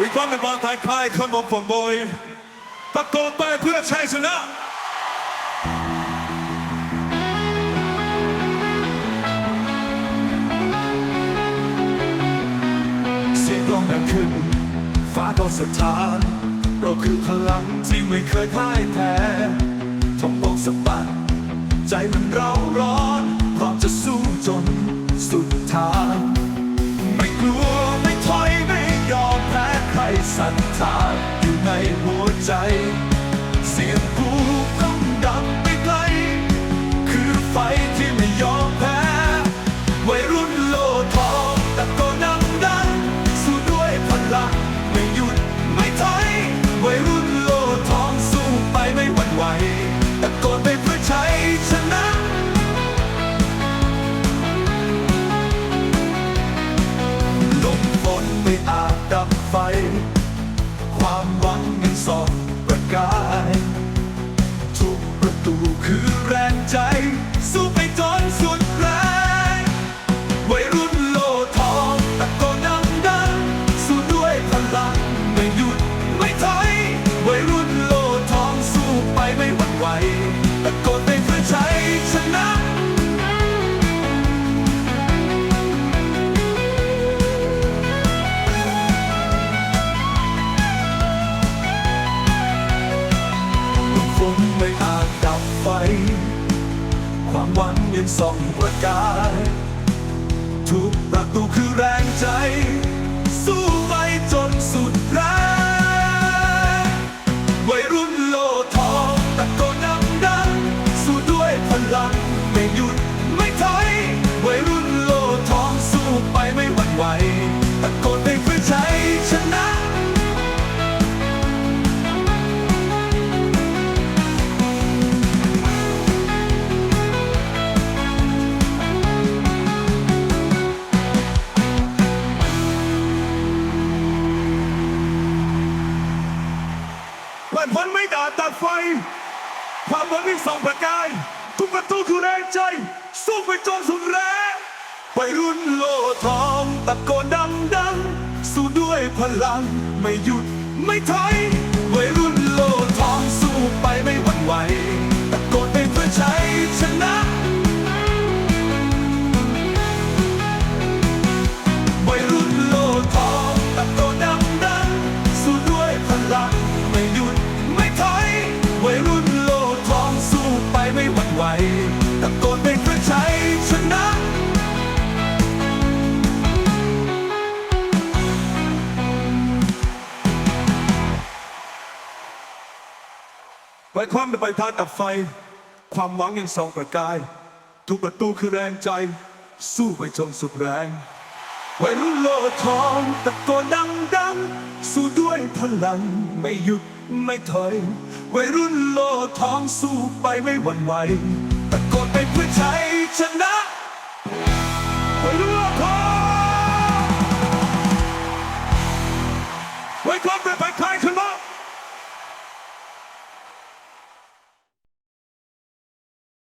วิเคราะห์เป็นบอลไทยคลายคนมองฝนโบยตะโกนไปเพื่อชัยชนะเสียงร้องดังขึ้น ฟ้าก็สถาน เราคือพลังที่ไม่เคยพ่ายแพ้ทงบกสะบัด ใจมันเร้าร้อนพร้อมจะสู้จนสุดทาง ศรัทธาอยู่ในหัวใจ ป ยังส่องประกาย ทุกประตูคือแรงใจ สู้ไปจนสุดแรงวัยรุ่นโลทองตะโกนดังดัง สู้ด้วยพลัง ไม่หยุดไม่ถอยวัยรุ่นโลทองสู้ไปไม่หวั่นไหว ผ่านพ้นไม่ด่าตัดไฟ ความหวังมีสองประการทุกประตูคือแรงใจ สู้ไปจนสุดแรงไปรุ่นโลทองตะโกนดังดังสู้ด้วยพลังไม่หยุดไม่ถอยไปรุ่นโลทองสู้ไปไม่หวั่นไหว ไว้ความเป็นไปทานดับไฟ ความหวังยังส่องประกาย ทุกประตูคือแรงใจ สู้ไปจนสุดแรงไว้รุ่นโลทองตะโกนดังดังสู้ด้วยพลังไม่หยุดไม่ถอยไวัรุ่นโลทองสู้ไปไม่หวั่นไหวตะโกนไปเพื่อใจชนะไวัรุ่นโลทองไว้ความเป็นไปคล้ายขน